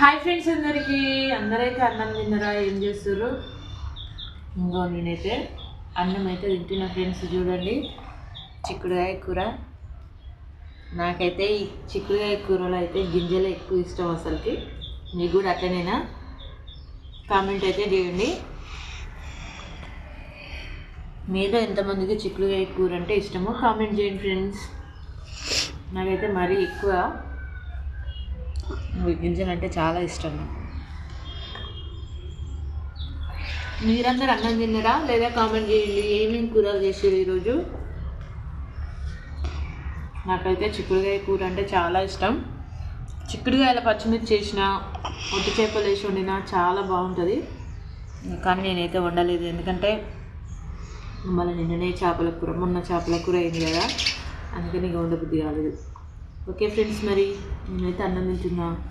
Hi friends అందరికీ. అందరైతే అన్నం తిన్నరా? ఏం చేస్తారు ఇంకో నేనైతే అన్నం అయితే తింటున్నా ఫ్రెండ్స్ చూడండి. చిక్కుడుకాయ కూర. నాకైతే ఈ చిక్కుడుకాయ కూరలో అయితే గింజలు ఎక్కువ ఇష్టం అసలుకి. మీకు కూడా అట్లనేనా? కామెంట్ అయితే చేయండి. మీలో ఎంతమందికి చిక్కుడుకాయ కూర అంటే ఇష్టమో కామెంట్ చేయండి ఫ్రెండ్స్ నాకైతే మరీ ఎక్కువ గింజలు అంటే చాలా ఇష్టం మీరందరూ అన్నం తిన్నారా? లేదా కామెంట్ చేయండి. ఏమేమి కూరలు చేసారు ఈరోజు? నాకైతే చిక్కుడుకాయ కూర అంటే చాలా ఇష్టం. చిక్కుడుకాయల పచ్చిమిర్చి చేసిన ఒట్టి చేపలు వేసి వండినా చాలా బాగుంటుంది. కానీ నేనైతే వండలేదు. ఎందుకంటే మళ్ళీ నిన్ననే చేపల కూర మొన్న చేపల కూర అయింది కదా. అందుకని ఇక వండబుద్ధి కాలేదు. ఓకే ఫ్రెండ్స్ మరి. నేనైతే అన్నం తింటున్నా